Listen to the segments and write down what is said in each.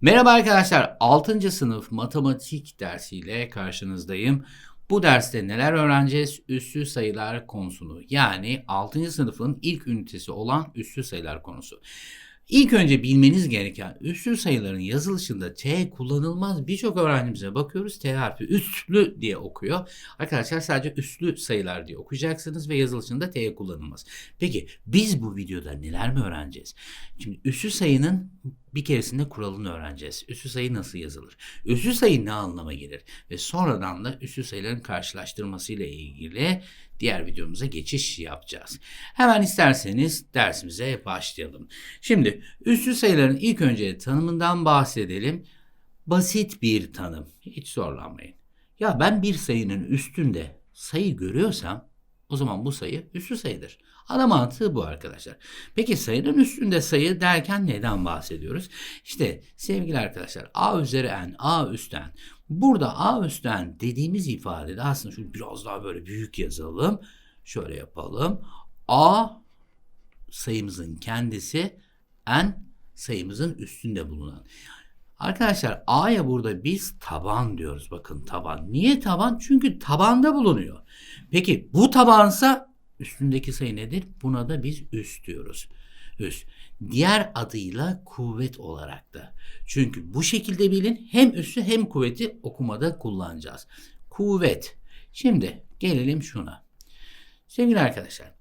Merhaba arkadaşlar. 6. sınıf matematik dersiyle karşınızdayım. Bu derste neler öğreneceğiz? Üssü sayılar konusunu. Yani 6. sınıfın ilk ünitesi olan üssü sayılar konusu. İlk önce bilmeniz gereken üssü sayıların yazılışında T kullanılmaz birçok öğrencimize bakıyoruz. T harfi üslü diye okuyor. Arkadaşlar sadece üslü sayılar diye okuyacaksınız ve yazılışında T kullanılmaz. Peki biz bu videoda neler mi öğreneceğiz? Şimdi üssü sayının bir keresinde kuralını öğreneceğiz. Üssü sayı nasıl yazılır? Üssü sayı ne anlama gelir? Ve sonradan da üssü sayıların karşılaştırması ile ilgili diğer videomuza geçiş yapacağız. Hemen isterseniz dersimize başlayalım. Şimdi üssü sayıların ilk önce tanımından bahsedelim. Basit bir tanım. Hiç zorlanmayın. Ya ben bir sayının üstünde sayı görüyorsam o zaman bu sayı üssü sayıdır. Ana mantığı bu arkadaşlar. Peki sayının üstünde sayı derken neden bahsediyoruz? İşte sevgili arkadaşlar a üzeri n, a üstten. Burada a üstten dediğimiz ifadede aslında şu biraz daha böyle büyük yazalım. Şöyle yapalım. a sayımızın kendisi n sayımızın üstünde bulunan. Arkadaşlar A'ya burada biz taban diyoruz. Bakın taban. Niye taban? Çünkü tabanda bulunuyor. Peki bu tabansa üstündeki sayı nedir? Buna da biz üst diyoruz. Üst. Diğer adıyla kuvvet olarak da. Çünkü bu şekilde bilin hem üssü hem kuvveti okumada kullanacağız. Kuvvet. Şimdi gelelim şuna. Sevgili arkadaşlar.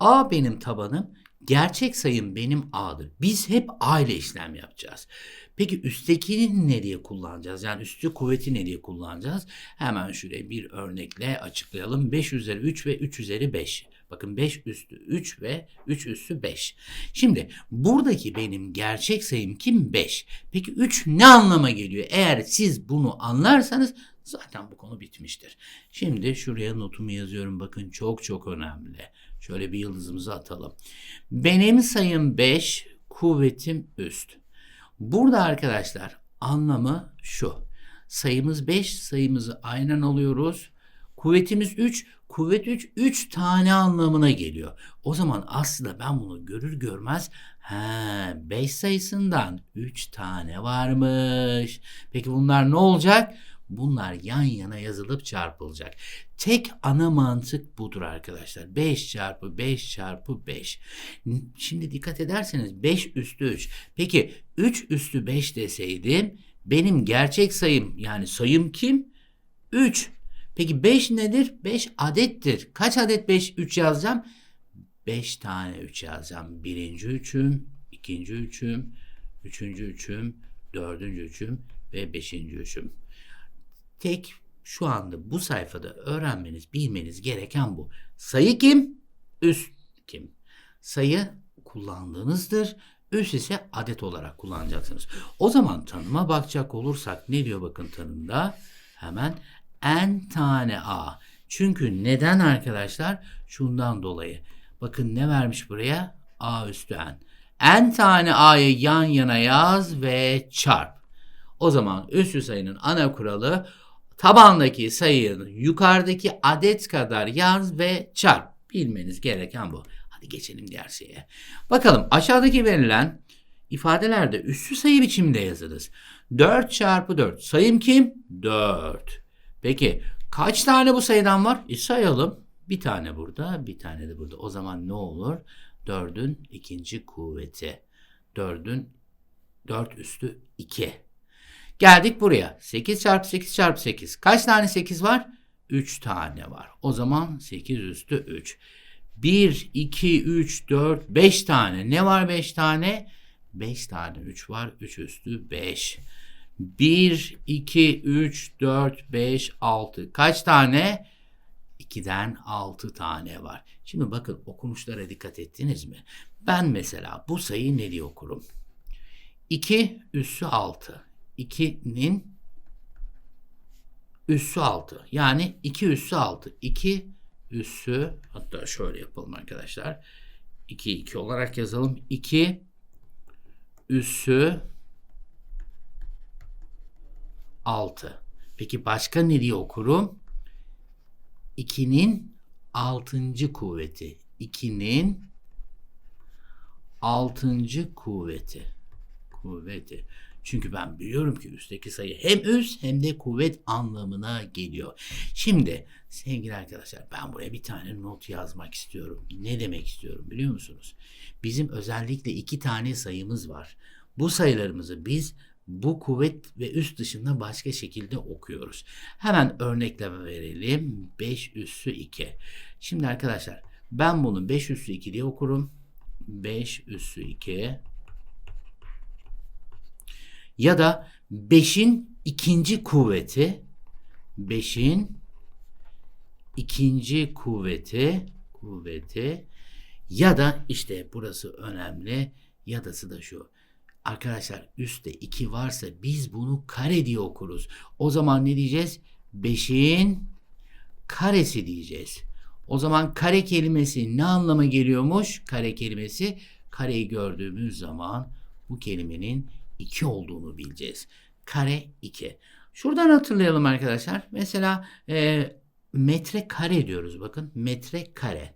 A benim tabanım. Gerçek sayım benim A'dır. Biz hep A ile işlem yapacağız. Peki üsttekini nereye kullanacağız? Yani üstü kuvveti nereye kullanacağız? Hemen şuraya bir örnekle açıklayalım. 5 üzeri 3 ve 3 üzeri 5. Bakın 5 üstü 3 ve 3 üstü 5. Şimdi buradaki benim gerçek sayım kim? 5. Peki 3 ne anlama geliyor? Eğer siz bunu anlarsanız zaten bu konu bitmiştir. Şimdi şuraya notumu yazıyorum. Bakın çok çok önemli. Şöyle bir yıldızımızı atalım. Benim sayım 5, kuvvetim üst. Burada arkadaşlar anlamı şu. Sayımız 5, sayımızı aynen alıyoruz. Kuvvetimiz 3, kuvvet 3, 3 tane anlamına geliyor. O zaman aslında ben bunu görür görmez he 5 sayısından 3 tane varmış. Peki bunlar ne olacak? Bunlar yan yana yazılıp çarpılacak. Tek ana mantık budur arkadaşlar. 5 çarpı 5 çarpı 5. Şimdi dikkat ederseniz 5 üstü 3. Peki 3 üstü 5 deseydim benim gerçek sayım yani sayım kim? 3. Peki 5 nedir? 5 adettir. Kaç adet 5 3 yazacağım? 5 tane 3 yazacağım. Birinci üçüm, ikinci üçüm, üçüncü üçüm, dördüncü üçüm ve beşinci üçüm. Tek şu anda bu sayfada öğrenmeniz, bilmeniz gereken bu. Sayı kim? Üst kim? Sayı kullandığınızdır. Üst ise adet olarak kullanacaksınız. O zaman tanıma bakacak olursak ne diyor bakın tanımda? Hemen n tane a. Çünkü neden arkadaşlar? Şundan dolayı. Bakın ne vermiş buraya? a üstü n. n tane a'yı yan yana yaz ve çarp. O zaman üstü sayının ana kuralı tabandaki sayının yukarıdaki adet kadar yaz ve çarp. Bilmeniz gereken bu. Hadi geçelim diğer şeye. Bakalım aşağıdaki verilen ifadelerde üssü sayı biçiminde yazılır. 4 çarpı 4. Sayım kim? 4. Peki kaç tane bu sayıdan var? E sayalım. Bir tane burada, bir tane de burada. O zaman ne olur? 4'ün ikinci kuvveti. 4'ün 4 üstü 2. Geldik buraya. 8 çarpı 8 çarpı 8. Kaç tane 8 var? 3 tane var. O zaman 8 üstü 3. 1, 2, 3, 4, 5 tane. Ne var 5 tane? 5 tane 3 var. 3 üstü 5. 1, 2, 3, 4, 5, 6. Kaç tane? 2'den 6 tane var. Şimdi bakın okunuşlara dikkat ettiniz mi? Ben mesela bu sayıyı ne diye okurum? 2 üssü 6. 2'nin üssü 6. Yani 2 üssü 6. 2 üssü hatta şöyle yapalım arkadaşlar. 2 2 olarak yazalım. 2 üssü 6. Peki başka ne diye okurum? 2'nin 6. kuvveti. 2'nin 6. kuvveti. Kuvveti. Çünkü ben biliyorum ki üstteki sayı hem üs hem de kuvvet anlamına geliyor. Şimdi sevgili arkadaşlar ben buraya bir tane not yazmak istiyorum. Ne demek istiyorum biliyor musunuz? Bizim özellikle iki tane sayımız var. Bu sayılarımızı biz bu kuvvet ve üst dışında başka şekilde okuyoruz. Hemen örnekleme verelim. 5 üssü 2. Şimdi arkadaşlar ben bunu 5 üssü 2 diye okurum. 5 üssü 2 ya da 5'in ikinci kuvveti 5'in ikinci kuvveti kuvveti ya da işte burası önemli yadası da şu. Arkadaşlar üstte 2 varsa biz bunu kare diye okuruz. O zaman ne diyeceğiz? 5'in karesi diyeceğiz. O zaman kare kelimesi ne anlama geliyormuş? Kare kelimesi kareyi gördüğümüz zaman bu kelimenin 2 olduğunu bileceğiz. Kare 2. Şuradan hatırlayalım arkadaşlar. Mesela e, metre kare diyoruz bakın. Metre kare.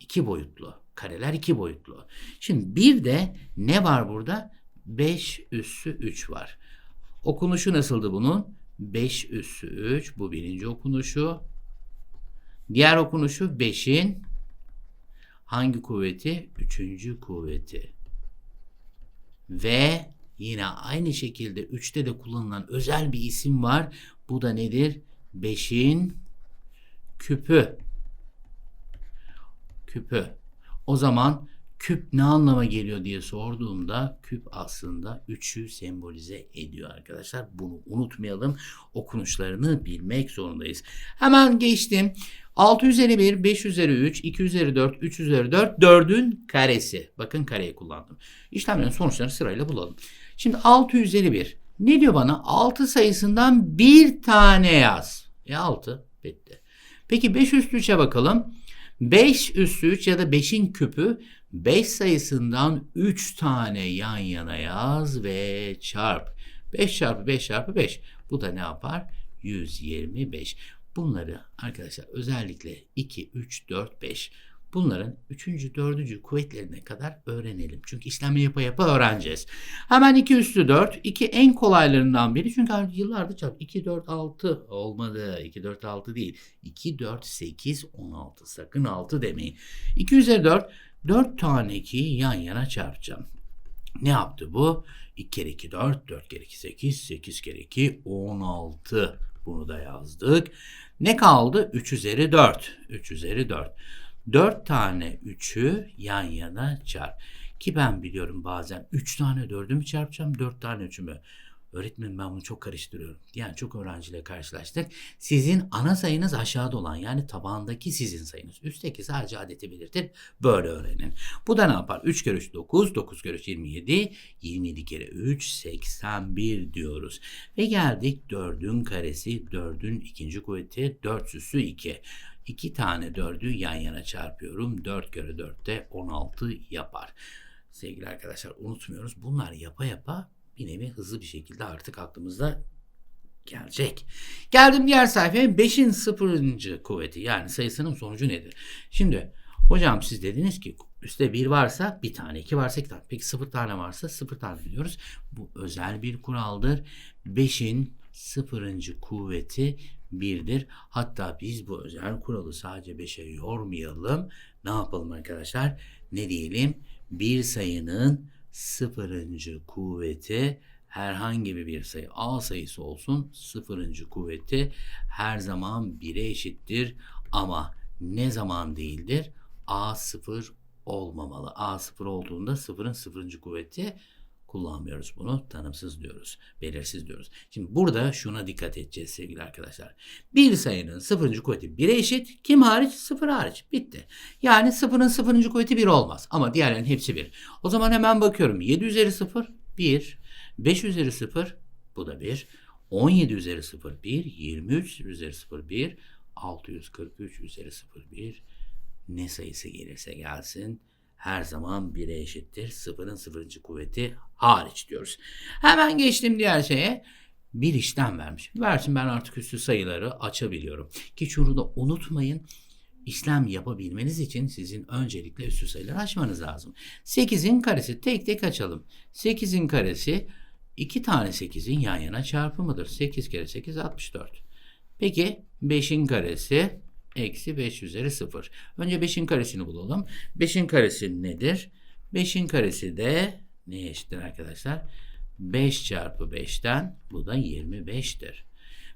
2 boyutlu. Kareler 2 boyutlu. Şimdi bir de ne var burada? 5 üssü 3 var. Okunuşu nasıldı bunun? 5 üssü 3. Bu birinci okunuşu. Diğer okunuşu 5'in hangi kuvveti? Üçüncü kuvveti. Ve yine aynı şekilde 3'te de kullanılan özel bir isim var. Bu da nedir? 5'in küpü. Küpü. O zaman küp ne anlama geliyor diye sorduğumda küp aslında 3'ü sembolize ediyor arkadaşlar. Bunu unutmayalım. Okunuşlarını bilmek zorundayız. Hemen geçtim. 6 üzeri 1, 5 üzeri 3, 2 üzeri 4, 3 üzeri 4, 4'ün karesi. Bakın kareyi kullandım. İşlemlerin sonuçlarını sırayla bulalım. Şimdi 6 üzeri 1. Ne diyor bana? 6 sayısından bir tane yaz. E 6 bitti. Peki 5 üstü 3'e bakalım. 5 üstü 3 ya da 5'in küpü 5 sayısından 3 tane yan yana yaz ve çarp. 5 çarpı 5 çarpı 5. Bu da ne yapar? 125. Bunları arkadaşlar özellikle 2, 3, 4, 5 bunların 3. 4. kuvvetlerine kadar öğrenelim. Çünkü işlemi yapa yapa öğreneceğiz. Hemen 2 üstü 4. 2 en kolaylarından biri. Çünkü yıllardır çarp. 2, 4, 6 olmadı. 2, 4, 6 değil. 2, 4, 8, 16. Sakın 6 demeyin. 2 üzeri 4. 4 tane 2'yi yan yana çarpacağım. Ne yaptı bu? 2 kere 2 4, 4 kere 2 8, 8 kere 2 16. Bunu da yazdık. Ne kaldı? 3 üzeri 4. 3 üzeri 4. 4 tane 3'ü yan yana çarp. Ki ben biliyorum bazen 3 tane 4'ü mü çarpacağım 4 tane 3'ü mü? Öğretmenim ben bunu çok karıştırıyorum. Yani çok öğrenciyle karşılaştık. Sizin ana sayınız aşağıda olan yani tabandaki sizin sayınız. Üstteki sadece adeti belirtir. Böyle öğrenin. Bu da ne yapar? 3 kere 3 9, 9 kere 3 27, 27 kere 3 81 diyoruz. Ve geldik 4'ün karesi, 4'ün ikinci kuvveti 4 üssü 2. 2 tane 4'ü yan yana çarpıyorum. 4 kere 4 de 16 yapar. Sevgili arkadaşlar unutmuyoruz. Bunlar yapa yapa bir nevi hızlı bir şekilde artık aklımızda gelecek. Geldim diğer sayfaya 5'in sıfırıncı kuvveti yani sayısının sonucu nedir? Şimdi hocam siz dediniz ki üstte 1 varsa bir tane 2 varsa 2 tane. Peki 0 tane varsa 0 tane diyoruz. Bu özel bir kuraldır. 5'in sıfırıncı kuvveti 1'dir. Hatta biz bu özel kuralı sadece 5'e yormayalım. Ne yapalım arkadaşlar? Ne diyelim? Bir sayının sıfırıncı kuvveti herhangi bir sayı A sayısı olsun sıfırıncı kuvveti her zaman 1'e eşittir ama ne zaman değildir? A sıfır olmamalı. A sıfır olduğunda sıfırın sıfırıncı kuvveti kullanmıyoruz bunu. Tanımsız diyoruz. Belirsiz diyoruz. Şimdi burada şuna dikkat edeceğiz sevgili arkadaşlar. Bir sayının sıfırıncı kuvveti 1'e eşit. Kim hariç? Sıfır hariç. Bitti. Yani sıfırın sıfırıncı kuvveti 1 olmaz. Ama diğerlerinin hepsi 1. O zaman hemen bakıyorum. 7 üzeri 0 1. 5 üzeri 0 bu da 1. 17 üzeri 0 1. 23 üzeri 0 1. 643 üzeri 0 1. Ne sayısı gelirse gelsin her zaman 1'e eşittir. Sıfırın sıfırıncı kuvveti hariç diyoruz. Hemen geçtim diğer şeye. Bir işlem vermiş. Versin ben artık üstü sayıları açabiliyorum. Ki şunu da unutmayın. İşlem yapabilmeniz için sizin öncelikle üstü sayıları açmanız lazım. 8'in karesi tek tek açalım. 8'in karesi iki tane 8'in yan yana çarpımıdır. 8 kere 8 64. Peki 5'in karesi eksi 5 üzeri 0. Önce 5'in karesini bulalım. 5'in karesi nedir? 5'in karesi de neye eşittir arkadaşlar? 5 çarpı 5'ten bu da 25'tir.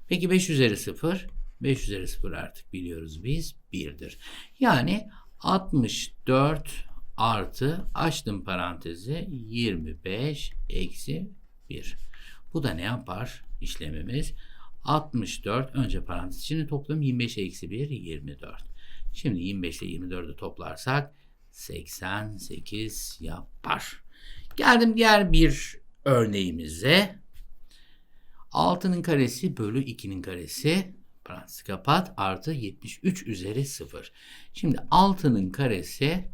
Peki 5 üzeri 0? 5 üzeri 0 artık biliyoruz biz 1'dir. Yani 64 artı açtım parantezi 25 eksi 1. Bu da ne yapar işlemimiz? 64 önce parantez içini toplam 25 eksi 1 24. Şimdi 25 ile 24'ü toplarsak 88 yapar. Geldim diğer bir örneğimize. 6'nın karesi bölü 2'nin karesi parantezi kapat artı 73 üzeri 0. Şimdi 6'nın karesi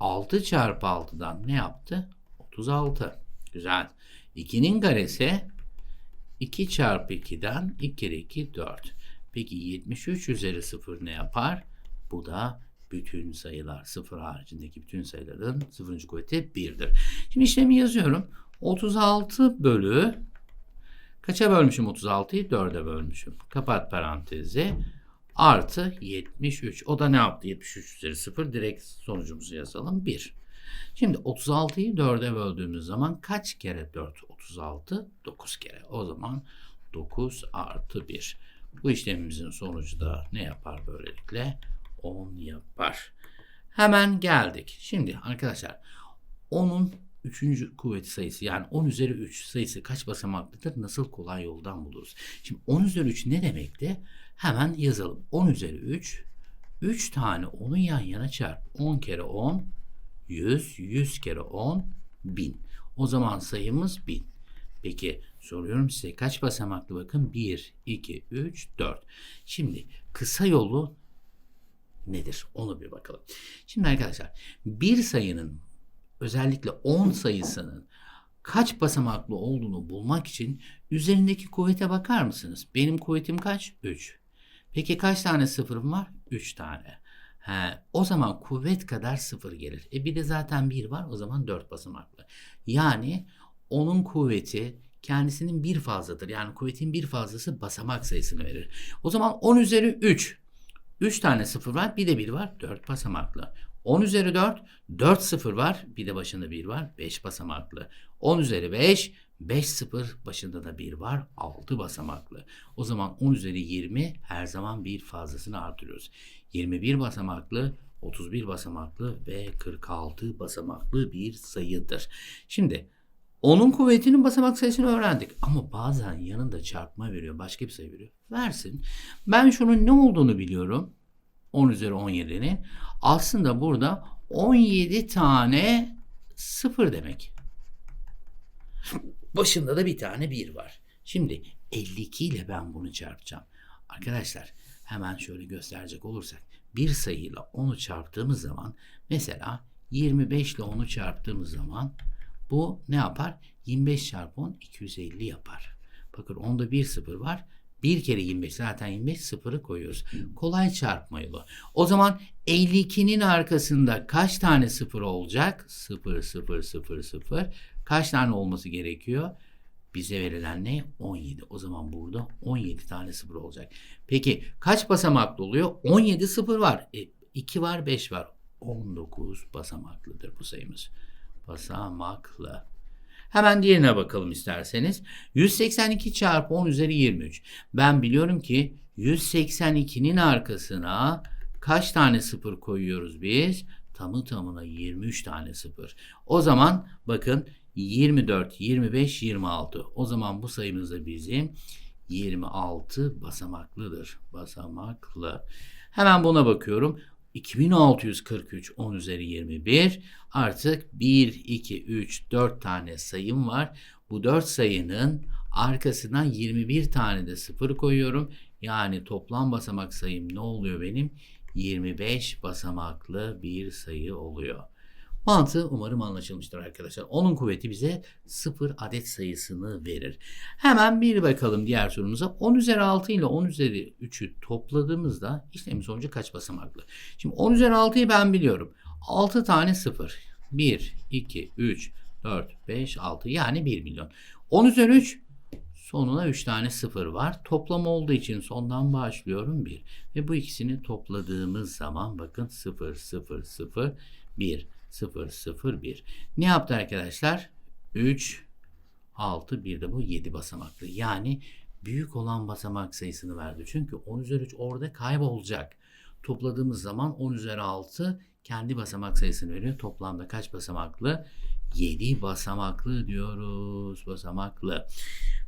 6 çarpı 6'dan ne yaptı? 36. Güzel. 2'nin karesi 2 çarpı 2'den 2 kere 2 4. Peki 73 üzeri 0 ne yapar? Bu da bütün sayılar sıfır haricindeki bütün sayıların sıfırıncı kuvveti 1'dir. Şimdi işlemi yazıyorum. 36 bölü kaça bölmüşüm 36'yı? 4'e bölmüşüm. Kapat parantezi. Artı 73. O da ne yaptı? 73 üzeri 0. Direkt sonucumuzu yazalım. 1. Şimdi 36'yı 4'e böldüğümüz zaman kaç kere 4? 36. 9 kere. O zaman 9 artı 1. Bu işlemimizin sonucu da ne yapar böylelikle? 10 yapar. Hemen geldik. Şimdi arkadaşlar 10'un 3. kuvveti sayısı yani 10 üzeri 3 sayısı kaç basamaklıdır? Nasıl kolay yoldan buluruz? Şimdi 10 üzeri 3 ne demekti? Hemen yazalım. 10 üzeri 3 3 tane 10'u yan yana çarp. 10 kere 10 100, 100 kere 10 1000. O zaman sayımız 1000. Peki soruyorum size kaç basamaklı bakın 1, 2, 3, 4. Şimdi kısa yolu nedir? Onu bir bakalım. Şimdi arkadaşlar bir sayının özellikle 10 sayısının kaç basamaklı olduğunu bulmak için üzerindeki kuvvete bakar mısınız? Benim kuvvetim kaç? 3. Peki kaç tane sıfırım var? 3 tane. He, o zaman kuvvet kadar sıfır gelir. E bir de zaten 1 var o zaman 4 basamaklı. Yani onun kuvveti kendisinin bir fazladır. Yani kuvvetin bir fazlası basamak sayısını verir. O zaman 10 üzeri 3. 3 tane sıfır var bir de 1 var 4 basamaklı. 10 üzeri 4 4 sıfır var bir de başında 1 var 5 basamaklı. 10 üzeri 5 5 sıfır başında da 1 var 6 basamaklı. O zaman 10 üzeri 20 her zaman bir fazlasını artırıyoruz. 21 basamaklı 31 basamaklı ve 46 basamaklı bir sayıdır. Şimdi onun kuvvetinin basamak sayısını öğrendik. Ama bazen yanında çarpma veriyor. Başka bir sayı veriyor. Versin. Ben şunun ne olduğunu biliyorum. 10 üzeri 17'nin. Aslında burada 17 tane sıfır demek. Başında da bir tane 1 var. Şimdi 52 ile ben bunu çarpacağım. Arkadaşlar hemen şöyle gösterecek olursak bir sayıyla 10'u çarptığımız zaman mesela 25 ile 10'u çarptığımız zaman bu ne yapar? 25 çarpı 10 250 yapar. Bakın onda bir sıfır var. Bir kere 25 zaten 25 sıfırı koyuyoruz. Kolay çarpma yolu. O zaman 52'nin arkasında kaç tane sıfır olacak? 0 0 0 0. Kaç tane olması gerekiyor? Bize verilen ne? 17. O zaman burada 17 tane sıfır olacak. Peki kaç basamaklı oluyor? 17 sıfır var. E, 2 var 5 var. 19 basamaklıdır bu sayımız. Basamaklı. Hemen diğerine bakalım isterseniz. 182 çarpı 10 üzeri 23. Ben biliyorum ki 182'nin arkasına kaç tane sıfır koyuyoruz biz? Tamı tamına 23 tane sıfır. O zaman bakın 24, 25, 26. O zaman bu sayımız da bizim 26 basamaklıdır. Basamaklı. Hemen buna bakıyorum. 2643 10 üzeri 21 artık 1, 2, 3, 4 tane sayım var. Bu 4 sayının arkasına 21 tane de sıfır koyuyorum. Yani toplam basamak sayım ne oluyor benim? 25 basamaklı bir sayı oluyor. Mantığı umarım anlaşılmıştır arkadaşlar. Onun kuvveti bize 0 adet sayısını verir. Hemen bir bakalım diğer sorumuza. 10 üzeri 6 ile 10 üzeri 3'ü topladığımızda işlemin sonucu kaç basamaklı? Şimdi 10 üzeri 6'yı ben biliyorum. 6 tane 0. 1, 2, 3, 4, 5, 6 yani 1 milyon. 10 üzeri 3 sonuna 3 tane sıfır var. Toplam olduğu için sondan başlıyorum 1. Ve bu ikisini topladığımız zaman bakın 0 0 0 1 0 0 1. Ne yaptı arkadaşlar? 3 6 bir de bu 7 basamaklı. Yani büyük olan basamak sayısını verdi. Çünkü 10 üzeri 3 orada kaybolacak. Topladığımız zaman 10 üzeri 6 kendi basamak sayısını veriyor. Toplamda kaç basamaklı? 7 basamaklı diyoruz. Basamaklı.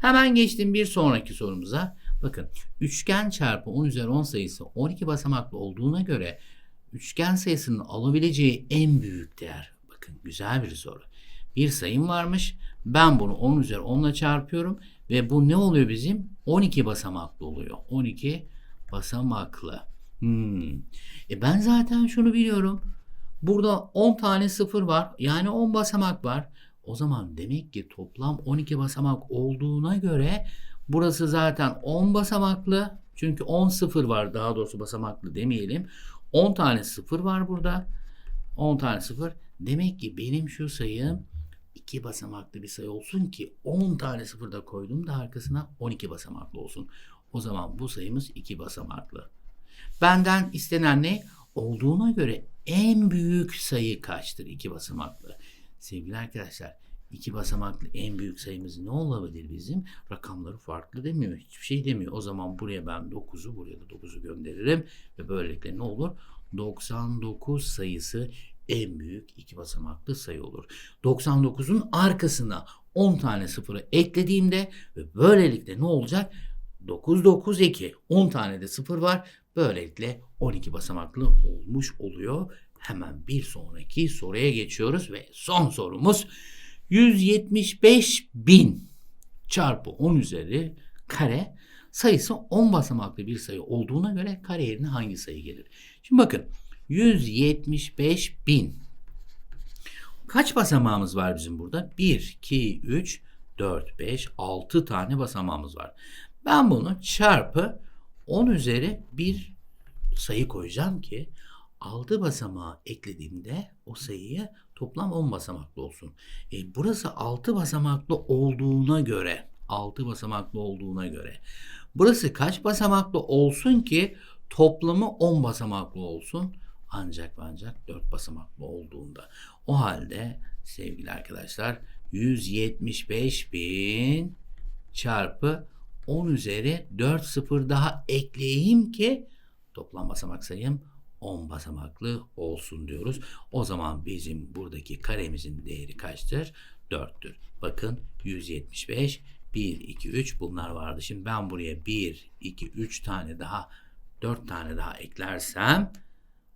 Hemen geçtim bir sonraki sorumuza. Bakın üçgen çarpı 10 üzeri 10 sayısı 12 basamaklı olduğuna göre üçgen sayısının alabileceği en büyük değer. Bakın güzel bir soru. Bir sayım varmış. Ben bunu 10 üzeri 10 ile çarpıyorum. Ve bu ne oluyor bizim? 12 basamaklı oluyor. 12 basamaklı. Hmm. E ben zaten şunu biliyorum. Burada 10 tane sıfır var. Yani 10 basamak var. O zaman demek ki toplam 12 basamak olduğuna göre burası zaten 10 basamaklı. Çünkü 10 sıfır var daha doğrusu basamaklı demeyelim. 10 tane sıfır var burada. 10 tane sıfır. Demek ki benim şu sayım 2 basamaklı bir sayı olsun ki 10 tane sıfır da koydum da arkasına 12 basamaklı olsun. O zaman bu sayımız 2 basamaklı. Benden istenen ne? Olduğuna göre en büyük sayı kaçtır? 2 basamaklı. Sevgili arkadaşlar iki basamaklı en büyük sayımız ne olabilir bizim? Rakamları farklı demiyor. Hiçbir şey demiyor. O zaman buraya ben 9'u buraya da 9'u gönderirim. Ve böylelikle ne olur? 99 sayısı en büyük iki basamaklı sayı olur. 99'un arkasına 10 tane sıfırı eklediğimde ve böylelikle ne olacak? 9 9 2 10 tane de sıfır var. Böylelikle 12 basamaklı olmuş oluyor. Hemen bir sonraki soruya geçiyoruz ve son sorumuz 175 bin çarpı 10 üzeri kare sayısı 10 basamaklı bir sayı olduğuna göre kare yerine hangi sayı gelir? Şimdi bakın 175 bin. Kaç basamağımız var bizim burada? 1, 2, 3, 4, 5, 6 tane basamağımız var. Ben bunu çarpı 10 üzeri bir sayı koyacağım ki 6 basamağı eklediğimde o sayıyı toplam 10 basamaklı olsun. E, burası 6 basamaklı olduğuna göre 6 basamaklı olduğuna göre burası kaç basamaklı olsun ki toplamı 10 basamaklı olsun? Ancak ancak 4 basamaklı olduğunda. O halde sevgili arkadaşlar 175 bin çarpı 10 üzeri 4 sıfır daha ekleyeyim ki toplam basamak sayım 10 basamaklı olsun diyoruz. O zaman bizim buradaki karemizin değeri kaçtır? 4'tür. Bakın 175, 1, 2, 3 bunlar vardı. Şimdi ben buraya 1, 2, 3 tane daha 4 tane daha eklersem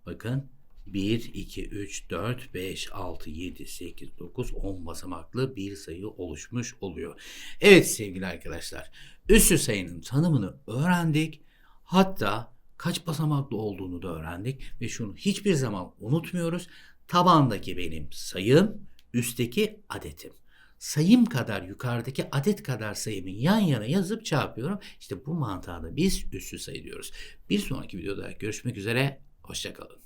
bakın 1, 2, 3, 4, 5, 6, 7, 8, 9, 10 basamaklı bir sayı oluşmuş oluyor. Evet sevgili arkadaşlar, üssü sayının tanımını öğrendik. Hatta kaç basamaklı olduğunu da öğrendik ve şunu hiçbir zaman unutmuyoruz. Tabandaki benim sayım, üstteki adetim. Sayım kadar yukarıdaki adet kadar sayımı yan yana yazıp çarpıyorum. İşte bu mantığa da biz üssü sayı diyoruz. Bir sonraki videoda görüşmek üzere. Hoşçakalın.